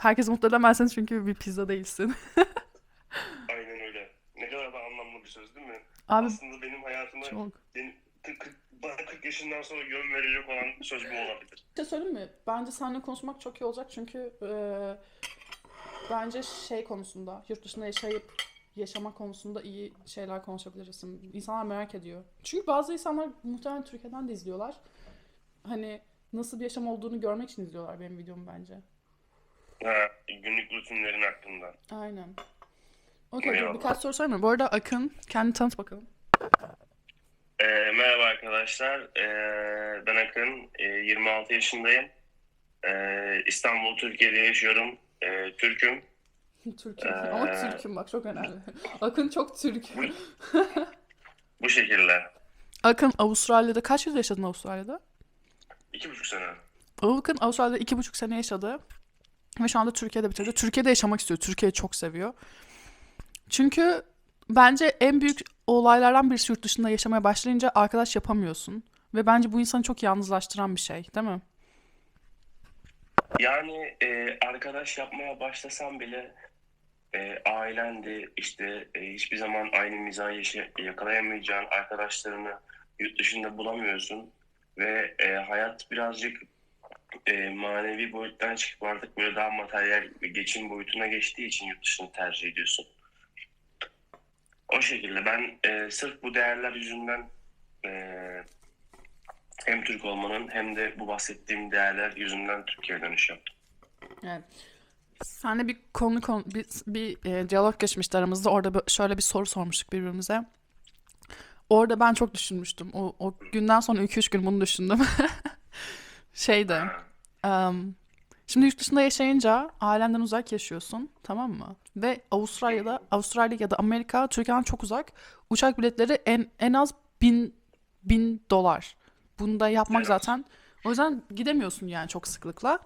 Herkes mutlu edemezsin çünkü bir pizza değilsin. Aynen öyle. Ne kadar da anlamlı bir söz değil mi? Abi Aslında benim hayatıma çok. benim 40, bana 40 yaşından sonra yön verecek olan söz bu olabilir. Bir şey söyleyeyim mi? Bence seninle konuşmak çok iyi olacak çünkü e, bence şey konusunda, yurt dışında yaşayıp yaşama konusunda iyi şeyler konuşabiliriz. İnsanlar merak ediyor. Çünkü bazı insanlar muhtemelen Türkiye'den de izliyorlar. Hani nasıl bir yaşam olduğunu görmek için izliyorlar benim videomu bence. Ha, günlük rutinlerin hakkında. Aynen. Okey, dur Eyvallah. birkaç soru mı? Bu arada Akın, kendini tanıt bakalım. Ee, merhaba arkadaşlar. Ee, ben Akın. Ee, 26 yaşındayım. Ee, İstanbul, Türkiye'de yaşıyorum. Ee, Türk'üm. Türk'üm. Ama Ee, Türk'üm bak çok önemli. Akın çok Türk. Bu şekilde. Akın Avustralya'da kaç yıl yaşadın Avustralya'da? İki buçuk sene. Akın Avustralya'da iki buçuk sene yaşadı. Ve şu anda Türkiye'de bitirdi. Türkiye'de yaşamak istiyor. Türkiye'yi çok seviyor. Çünkü bence en büyük olaylardan birisi yurt dışında yaşamaya başlayınca arkadaş yapamıyorsun. Ve bence bu insanı çok yalnızlaştıran bir şey, değil mi? Yani e, arkadaş yapmaya başlasam bile e, ailendi işte e, hiçbir zaman aynı mizahı yaşa- yakalayamayacağın arkadaşlarını yurt dışında bulamıyorsun ve e, hayat birazcık e, manevi boyuttan çıkıp artık böyle daha materyal geçim boyutuna geçtiği için yurt dışını tercih ediyorsun. O şekilde ben e, sırf bu değerler yüzünden e, hem Türk olmanın hem de bu bahsettiğim değerler yüzünden Türkiye'ye dönüş yaptım. Evet. Senle bir konu, konu bir, bir e, diyalog geçmişti aramızda. Orada şöyle bir soru sormuştuk birbirimize. Orada ben çok düşünmüştüm. O, o günden sonra 2-3 gün bunu düşündüm. Şeydi. em, şimdi yurt dışında yaşayınca ailenden uzak yaşıyorsun. Tamam mı? Ve Avustralya'da, Avustralya ya da Amerika Türkiye'den çok uzak. Uçak biletleri en en az bin, bin dolar. Bunu da yapmak zaten. O yüzden gidemiyorsun yani çok sıklıkla.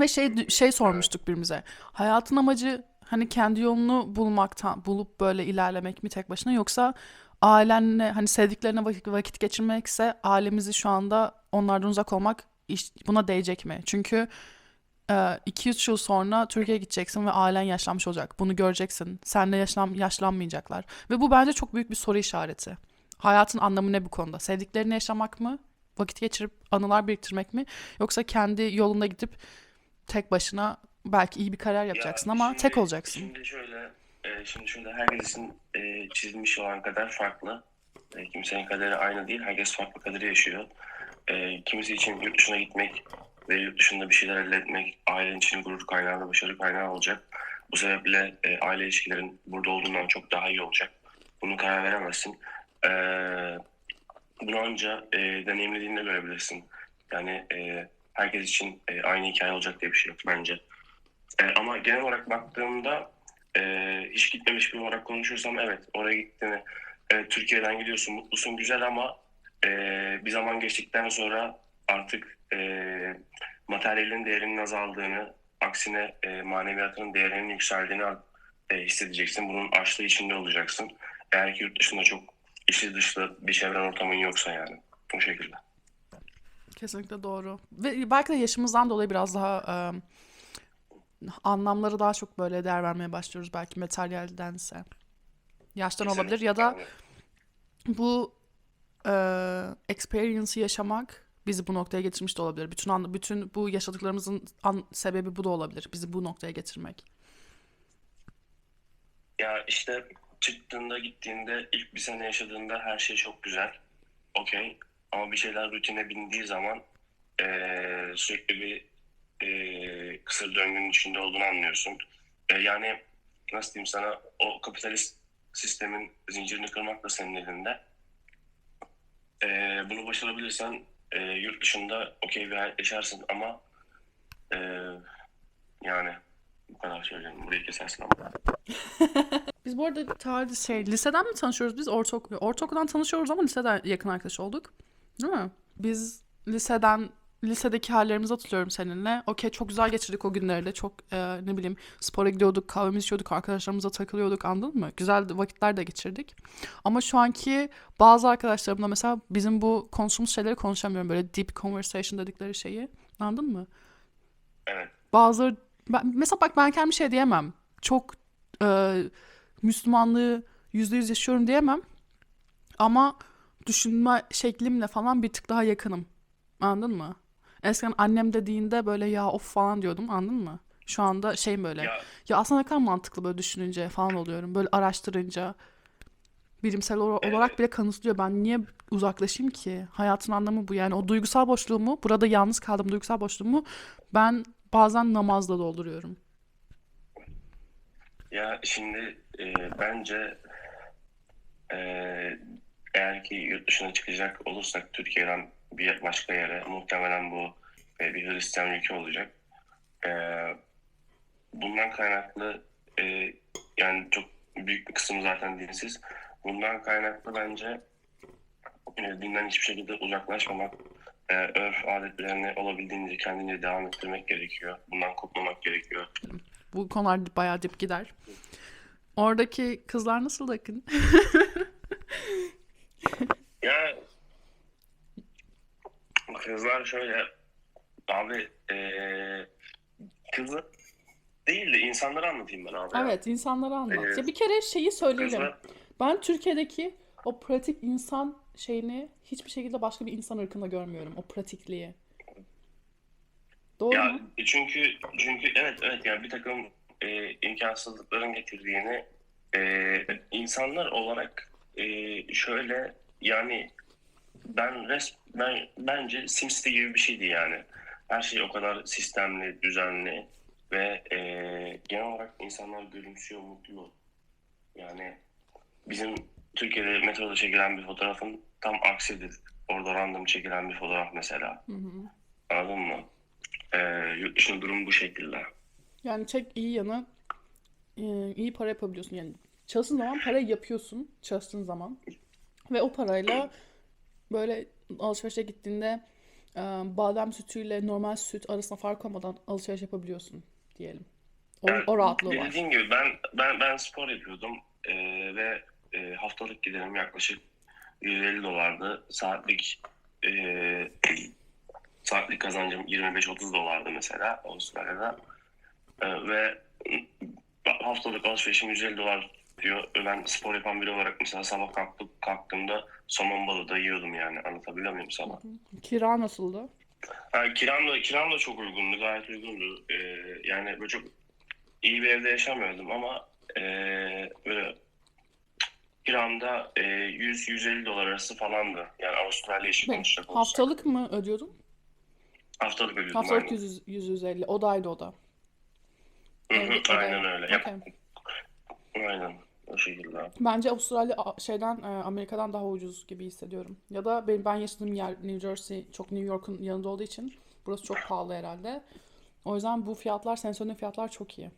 Ve şey şey sormuştuk birbirimize. Hayatın amacı hani kendi yolunu bulmaktan, bulup böyle ilerlemek mi tek başına yoksa ailenle hani sevdiklerine vakit geçirmekse ailemizi şu anda onlardan uzak olmak iş- buna değecek mi? Çünkü 2-3 yıl sonra Türkiye'ye gideceksin ve ailen yaşlanmış olacak. Bunu göreceksin. Seninle yaşlan, yaşlanmayacaklar. Ve bu bence çok büyük bir soru işareti. Hayatın anlamı ne bu konuda? Sevdiklerini yaşamak mı? Vakit geçirip anılar biriktirmek mi? Yoksa kendi yolunda gidip tek başına belki iyi bir kariyer yapacaksın Ya ama şimdi- tek olacaksın. Şimdi şöyle, e, şimdi şöyle herkesin e, çizilmiş olan kader farklı. E, kimsenin kaderi aynı değil. Herkes farklı kaderi yaşıyor. E, kimisi için yurt dışına gitmek ve yurt dışında bir şeyler elde etmek ailen için gurur kaynağı ve başarı kaynağı olacak. Bu sebeple e, aile ilişkilerin burada olduğundan çok daha iyi olacak. Bunu karar veremezsin. E, bunu anca e, deneyimlediğinde görebilirsin. Yani e, herkes için e, aynı hikaye olacak diye bir şey yok bence. E, ama genel olarak baktığımda e, hiç gitmemiş bir olarak konuşursam evet oraya gittiğini e, Türkiye'den gidiyorsun mutlusun güzel ama e, bir zaman geçtikten sonra artık e, materyalin değerinin azaldığını aksine e, maneviyatının değerinin yükseldiğini e, hissedeceksin. Bunun açlığı içinde olacaksın. Eğer ki yurt dışında çok içli dışlı bir çevren ortamın yoksa yani. Bu şekilde. Kesinlikle doğru. Ve belki de yaşımızdan dolayı biraz daha e, anlamları daha çok böyle değer vermeye başlıyoruz belki materyaldense. Yaştan olabilir ya da bu e, experience'ı yaşamak bizi bu noktaya getirmiş de olabilir. Bütün an, bütün bu yaşadıklarımızın an, sebebi bu da olabilir. Bizi bu noktaya getirmek. Ya işte çıktığında gittiğinde ilk bir sene yaşadığında her şey çok güzel. Okey. Ama bir şeyler rutine bindiği zaman eee, sürekli bir eee, kısır döngünün içinde olduğunu anlıyorsun. E, yani nasıl diyeyim sana o kapitalist sistemin zincirini kırmak da senin elinde. Eee, bunu başarabilirsen eee, yurt dışında okey bir hayat yaşarsın ama eee, yani bu kadar söyleyeyim. Burayı kesersin ama. Biz bu arada tarih şey liseden mi tanışıyoruz biz? Ortaokul, ortaokuldan tanışıyoruz ama liseden yakın arkadaş olduk. Değil mi? Biz liseden lisedeki hallerimizi hatırlıyorum seninle. Okey çok güzel geçirdik o günleri de. Çok e, ne bileyim spora gidiyorduk, kahvemizi içiyorduk, arkadaşlarımıza takılıyorduk anladın mı? Güzel vakitler de geçirdik. Ama şu anki bazı arkadaşlarımla mesela bizim bu konuştuğumuz şeyleri konuşamıyorum. Böyle deep conversation dedikleri şeyi. Anladın mı? Evet. Bazıları Ben, mesela bak ben kendim şey diyemem. Çok e, Müslümanlığı yüzde yüz yaşıyorum diyemem. Ama düşünme şeklimle falan bir tık daha yakınım. Anladın mı? Eskiden annem dediğinde böyle ya of falan diyordum anladın mı? Şu anda şey böyle ya, Ya aslında ne kadar mantıklı böyle düşününce falan oluyorum. Böyle araştırınca bilimsel ola- olarak bile kanıtlıyor. Ben niye uzaklaşayım ki? Hayatın anlamı bu. Yani o duygusal boşluğumu, burada yalnız kaldığım duygusal boşluğumu ben bazen namazla dolduruyorum. ya şimdi e, bence e, eğer ki yurt dışına çıkacak olursak Türkiye'den bir başka yere muhtemelen bu e, bir Hristiyan ülke olacak. E, bundan kaynaklı e, yani çok büyük bir kısmı zaten dinsiz. Bundan kaynaklı bence e, dinden hiçbir şekilde uzaklaşmamak, e, örf adetlerini olabildiğince kendince devam ettirmek gerekiyor. Bundan kopmamak gerekiyor. Bu konular bayağı dip gider. Oradaki kızlar nasıl Akın? Ya kızlar şöyle abi eee kızı değil de insanları anlatayım ben abi. ya. Evet, insanlara anlat. Evet. Ya bir kere şeyi söyleyelim. Kızlar Ben Türkiye'deki o pratik insan şeyini hiçbir şekilde başka bir insan ırkında görmüyorum. O pratikliği. Doğru ya mu? çünkü çünkü evet evet yani bir takım e, imkansızlıkların getirdiğini e, insanlar olarak e, şöyle yani ben res ben bence SimCity gibi bir şeydi yani. Her şey o kadar sistemli, düzenli ve e, genel olarak insanlar gülümsüyor, mutlu. Yani bizim Türkiye'de metroda çekilen bir fotoğrafın tam aksidir. Orada random çekilen bir fotoğraf mesela. Hı hı. Anladın mı? E, yurt dışında durum bu şekilde. Yani tek iyi yanı e, iyi para yapabiliyorsun. Yani çalıştığın zaman parayı yapıyorsun. Çalıştığın zaman. Ve o parayla böyle alışverişe gittiğinde badem sütüyle normal süt arasında fark olmadan alışveriş yapabiliyorsun diyelim. O, Yani o rahatlığı var. Dediğim gibi ben ben ben spor yapıyordum e, ve e, haftalık giderim yaklaşık 150 dolardı. Saatlik e, saatlik kazancım 25-30 dolardı mesela Avustralya'da. E, ve haftalık alışverişim 150 dolar diyor. Ben spor yapan biri olarak mesela sabah kalktık, kalktığımda somon balığı da yiyordum yani. Anlatabiliyor muyum sana? Kira nasıldı? Ha, kiram da, kiram da çok uygundu, gayet uygundu. Ee, yani böyle çok iyi bir evde yaşamıyordum ama ee, böyle kiramda ee, 100-150 dolar arası falandı. Yani Avustralya işi konuşacak olursak. Haftalık mı ödüyordun? Haftalık ödüyordum Haftalık aynen. 100, 150. Odaydı o da. Hı hı, Evde- aynen öyle. Yap- Okey. Aynen o şekilde. Bence Avustralya şeyden e, Amerika'dan daha ucuz gibi hissediyorum. Ya da benim ben yaşadığım yer New Jersey çok New York'un yanında olduğu için burası çok pahalı herhalde. O yüzden bu fiyatlar, söylediğin fiyatlar çok iyi.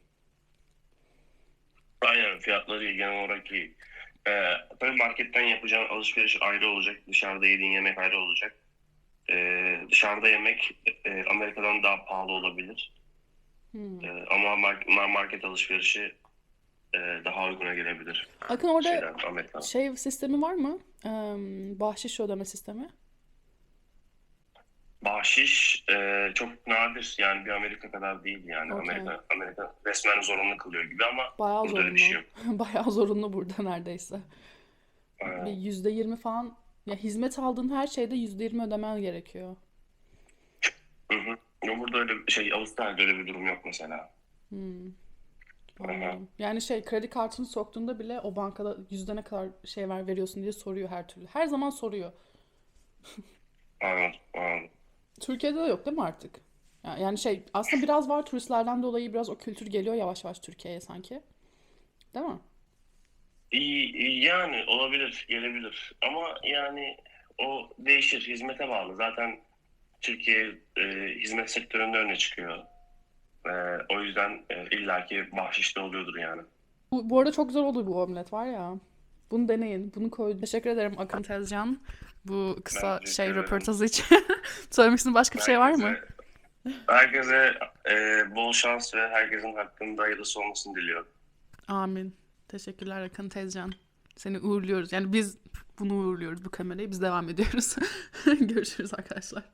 Aynen fiyatları iyi, genel olarak iyi. Ee, tabii marketten yapacağın alışveriş ayrı olacak. Dışarıda yediğin yemek ayrı olacak. Ee, dışarıda yemek e, Amerika'dan daha pahalı olabilir. Hmm. Ee, ama mar- market alışverişi e, daha uyguna gelebilir. Akın orada Şeyden, şey sistemi var mı? Bahşiş ödeme sistemi. Bahşiş e, çok nadir yani bir Amerika kadar değil yani. Okey. Amerika Amerika resmen zorunlu kılıyor gibi ama Bayağı burada öyle bir şey yok. zorunlu. Bayağı zorunlu burada neredeyse. Bir yüzde yirmi falan ya hizmet aldığın her şeyde yüzde yirmi ödemen gerekiyor. hı hı. Ama Burada öyle şey Avustralya'da öyle bir durum yok mesela. Hmm. Anladım. Yani şey kredi kartını soktuğunda bile o bankada yüzde ne kadar şey ver veriyorsun diye soruyor her türlü. Her zaman soruyor. Anladım, anladım. Türkiye'de de yok değil mi artık? Ya- Yani şey aslında biraz var turistlerden dolayı biraz o kültür geliyor yavaş yavaş Türkiye'ye sanki. Değil mi? Yani olabilir, gelebilir. Ama yani o değişir, hizmete bağlı. Zaten Türkiye e, hizmet sektöründe öne çıkıyor. E, o yüzden e, illaki bahşişte oluyordur yani. Bu, bu arada çok güzel oldu bu omlet var ya. Bunu deneyin. Bunu koydum. Teşekkür ederim Akın Tezcan. Bu kısa şey ederim. röportajı için. Söylemek istediğin başka bir şey var mı? Herkese, herkese e, bol şans ve herkesin hakkında hayırlısı olmasını diliyorum. Amin. Teşekkürler Akın Tezcan. Seni uğurluyoruz. Yani biz bunu uğurluyoruz bu kamerayı. Biz devam ediyoruz. Görüşürüz arkadaşlar.